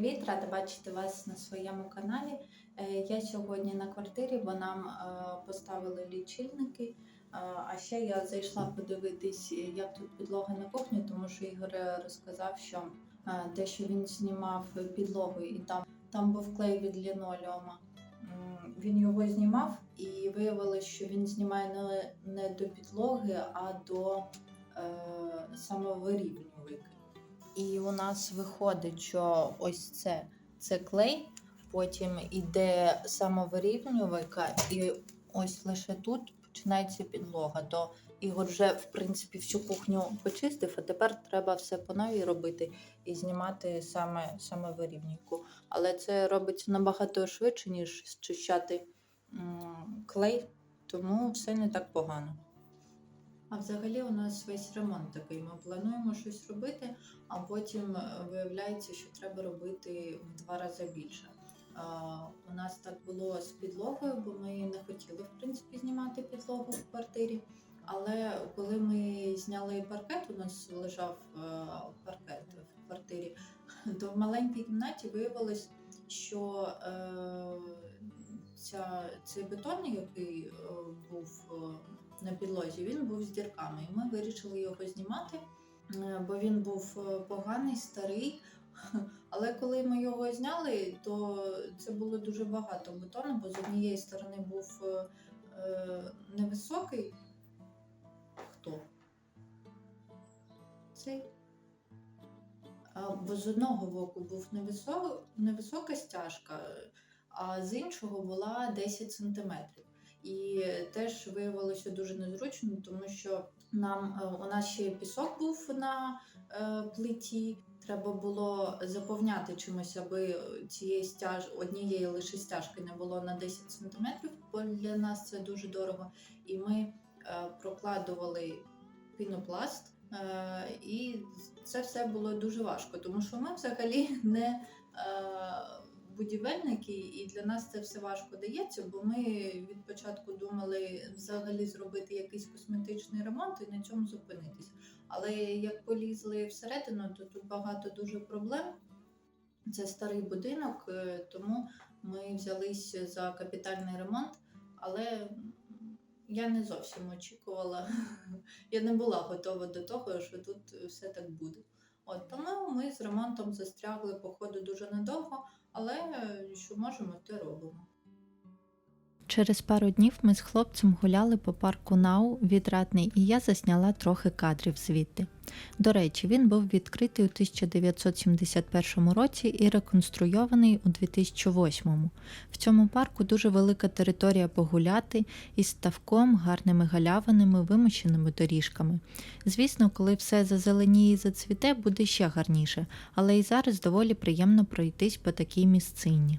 привіт! Рада бачити вас на своєму каналі. Е, Я сьогодні на квартирі, бо нам е, поставили лічильники. Е, А ще я зайшла подивитись, як тут підлога на кухні, тому що Ігор розказав, що те, що він знімав підлогу, і там, там був клей від лінолеума. Він його знімав і виявилось, що він знімає не, не до підлоги, а до е, самовирівнювальника. І у нас виходить, що ось це, це клей, потім іде самовирівнювалька, і ось лише тут починається підлога. То Ігор вже, в принципі, всю кухню почистив, а тепер треба все по новій робити і знімати саме самовирівнювальку. Але це робиться набагато швидше, ніж зчищати клей, тому все не так погано. А взагалі у нас весь ремонт такий. Ми плануємо щось робити, а потім е, виявляється, що треба робити в два рази більше. У нас так було з підлогою, бо ми не хотіли в принципі знімати підлогу в квартирі. Але коли ми зняли паркет, у нас лежав е, паркет в квартирі, то в маленькій кімнаті виявилось, що е, ця, цей бетон, який е, був е, на підлозі, він був з дірками. І ми вирішили його знімати, е, бо він був поганий, старий. Але коли ми його зняли, то це було дуже багато бетону, бо з однієї сторони був невисокий. Хто? Цей. Бо з одного боку був невисо... невисока стяжка, а з іншого була 10 сантиметрів. І теж виявилося дуже незручно, тому що нам е, у нас ще пісок був на е, плиті. Треба було заповняти чимось, аби цієї стяж однієї лише стяжки не було на 10 сантиметрів, бо для нас це дуже дорого. І ми е, прокладували пінопласт, і це все було дуже важко, тому що ми взагалі не будівельники, і для нас це все важко дається, бо ми від початку думали взагалі зробити якийсь косметичний ремонт і на цьому зупинитись. Але як полізли всередину, то тут багато дуже проблем. Це старий будинок, е, тому ми взялись за капітальний ремонт, але я не зовсім очікувала. Я не була готова до того, що тут все так буде. От тому ми з ремонтом застрягли походу, дуже недовго, але е, що можемо, те робимо. Через пару днів ми з хлопцем гуляли по парку Нау відрадний, і я засняла трохи кадрів звідти. До речі, він був відкритий у 1971 році і реконструйований у 2008. В цьому парку дуже велика територія погуляти із ставком, гарними галявинами, вимощеними доріжками. Звісно, коли все зазеленіє і зацвіте, буде ще гарніше, але і зараз доволі приємно пройтись по такій місцині.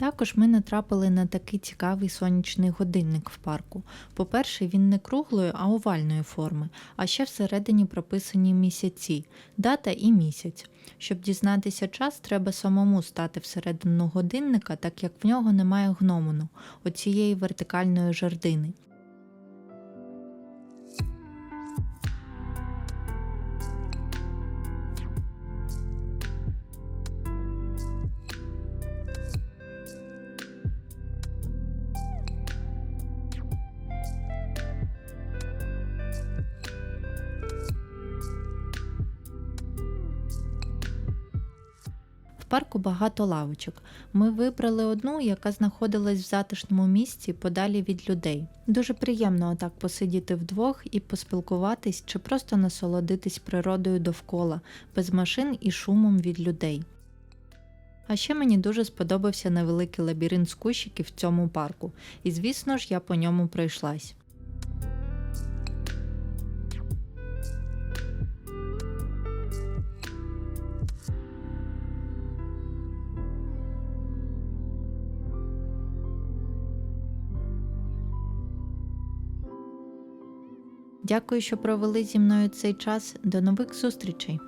Також ми натрапили на такий цікавий сонячний годинник в парку. По-перше, він не круглої, а овальної форми, а ще всередині прописані місяці, дата і місяць. Щоб дізнатися час, треба самому стати всередину годинника, так як в нього немає гномону, оцієї вертикальної жердини. Парку багато лавочок. Ми вибрали одну, яка знаходилась в затишному місці подалі від людей. Дуже приємно отак посидіти вдвох і поспілкуватись чи просто насолодитись природою довкола, без машин і шумом від людей. А ще мені дуже сподобався невеликий лабіринт з кущиків в цьому парку, і звісно ж я по ньому пройшлась. Дякую, що провели зі мною цей час. До нових зустрічей!